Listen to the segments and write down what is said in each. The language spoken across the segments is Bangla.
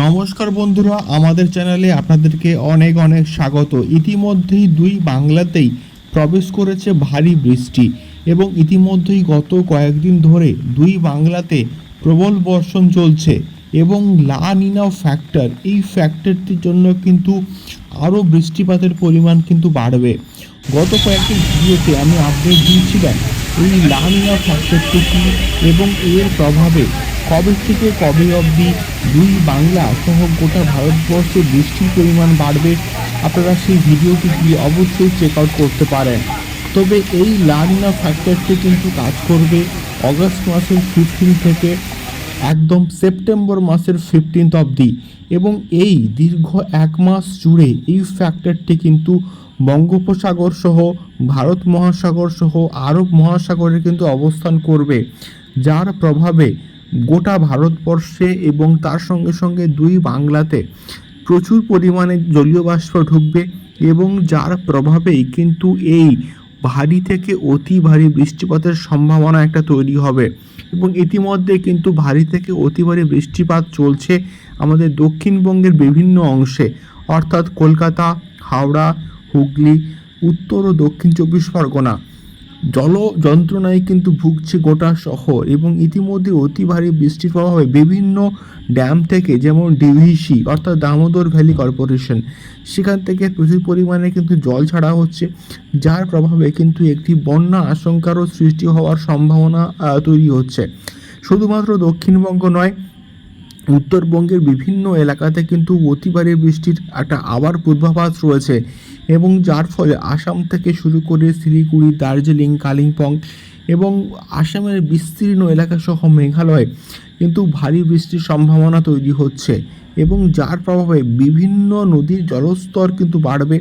নমস্কার বন্ধুরা, আমাদের চ্যানেলে আপনাদেরকে অনেক অনেক স্বাগত। ইতিমধ্যেই দুই বাংলাতেই প্রবেশ করেছে ভারী বৃষ্টি এবং ইতিমধ্যেই গত কয়েকদিন ধরে দুই বাংলাতে প্রবল বর্ষণ চলছে এবং লা নিনা ফ্যাক্টর এই ফ্যাক্টরটির জন্য কিন্তু আরও বৃষ্টিপাতের পরিমাণ কিন্তু বাড়বে। গত কয়েকটি ভিডিওতে আমি আপডেট দিয়েছিলাম এই লা নিনা ফ্যাক্টরটি এবং এর প্রভাবে কবে থেকে কবে অবধি দুই বাংলা সহ গোটা ভারতবর্ষে বৃষ্টির পরিমাণ বাড়বে? আপনারা সেই ভিডিওটি গিয়ে অবশ্যই চেক আউট করতে পারেন। তবে এই লানিনা ফ্যাক্টরটি কিন্তু কাজ করবে অগস্ট মাসের ফিফটিন থেকে একদম সেপ্টেম্বর মাসের ফিফটিন্থ অবধি। এবং এই দীর্ঘ এক মাস জুড়ে এই ফ্যাক্টরটি কিন্তু বঙ্গোপসাগর সহ, ভারত মহাসাগর সহ, আরব মহাসাগরে কিন্তু অবস্থান করবে। যার প্রভাবে গোটা ভারতবর্ষে এবং তার সঙ্গে সঙ্গে দুই বাংলাতে প্রচুর পরিমাণে জলীয় বাষ্প ঢুকবে এবং যার প্রভাবেই কিন্তু এই ভারী থেকে অতি ভারী বৃষ্টিপাতের সম্ভাবনা একটা তৈরি হবে। এবং ইতিমধ্যে কিন্তু ভারী থেকে অতি ভারী বৃষ্টিপাত চলছে আমাদের দক্ষিণবঙ্গের বিভিন্ন অংশে, অর্থাৎ কলকাতা, হাওড়া, হুগলি, উত্তর ও দক্ষিণ চব্বিশ পরগনা। জল যন্ত্রণায় কিন্তু ভুগছে গোটা শহর এবং ইতিমধ্যে অতি ভারী বৃষ্টির প্রভাবে বিভিন্ন ড্যাম থেকে যেমন ডিভিসি অর্থাৎ দামোদর ভ্যালি কর্পোরেশন, সেখান থেকে প্রচুর পরিমাণে কিন্তু জল ছাড়া হচ্ছে, যার প্রভাবে কিন্তু একটি বন্যা আশঙ্কারও সৃষ্টি হওয়ার সম্ভাবনা তৈরি হচ্ছে। শুধুমাত্র দক্ষিণবঙ্গ নয়, উত্তরবঙ্গের বিভিন্ন এলাকাতে কিন্তু অতি ভারী বৃষ্টির একটা আবার পূর্বাভাস রয়েছে। এবং যার ফলে আসাম থেকে শুরু করে শিলিগুড়ি, দার্জিলিং, কালিম্পং এবং আসামের বিস্তীর্ণ এলাকা সহ মেঘালয়ে কিন্তু ভারী বৃষ্টির সম্ভাবনা তৈরি হচ্ছে এবং যার প্রভাবে বিভিন্ন নদীর জলস্তর কিন্তু বাড়বে।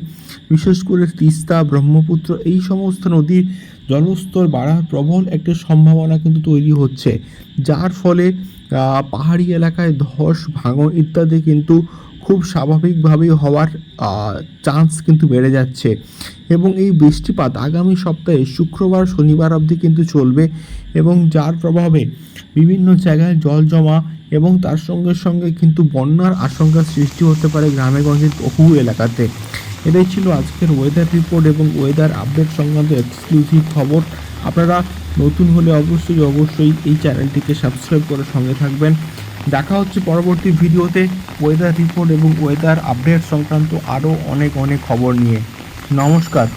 বিশেষ করে তিস্তা, ব্রহ্মপুত্র এই সমস্ত নদীর জলস্তর বাড়ার প্রবল একটা সম্ভাবনা কিন্তু তৈরি হচ্ছে। যার ফলে পাহাড়ি এলাকায় ধস, ভাঙন ইত্যাদি কিন্তু খুব স্বাভাবিকভাবেই হওয়ার চান্স কিন্তু বেড়ে যাচ্ছে। এবং এই বৃষ্টিপাত আগামী সপ্তাহে শুক্রবার, শনিবার অবধি কিন্তু চলবে এবং যার প্রভাবে বিভিন্ন জায়গায় জল জমা এবং তার সঙ্গে সঙ্গে কিন্তু বন্যার আশঙ্কা সৃষ্টি হতে পারে গ্রামেগঞ্জের বহু এলাকাতে। এটাই ছিল আজকের ওয়েদার রিপোর্ট এবং ওয়েদার আপডেট সংক্রান্ত এক্সক্লুসিভ খবর। আপনারা নতুন হলে অবশ্যই অবশ্যই এই চ্যানেলটিকে সাবস্ক্রাইব করে সঙ্গে থাকবেন। দেখা হচ্ছে পরবর্তী ভিডিওতে ওয়েদার রিপোর্ট এবং ওয়েদার আপডেট সংক্রান্ত আরও অনেক অনেক খবর নিয়ে। নমস্কার।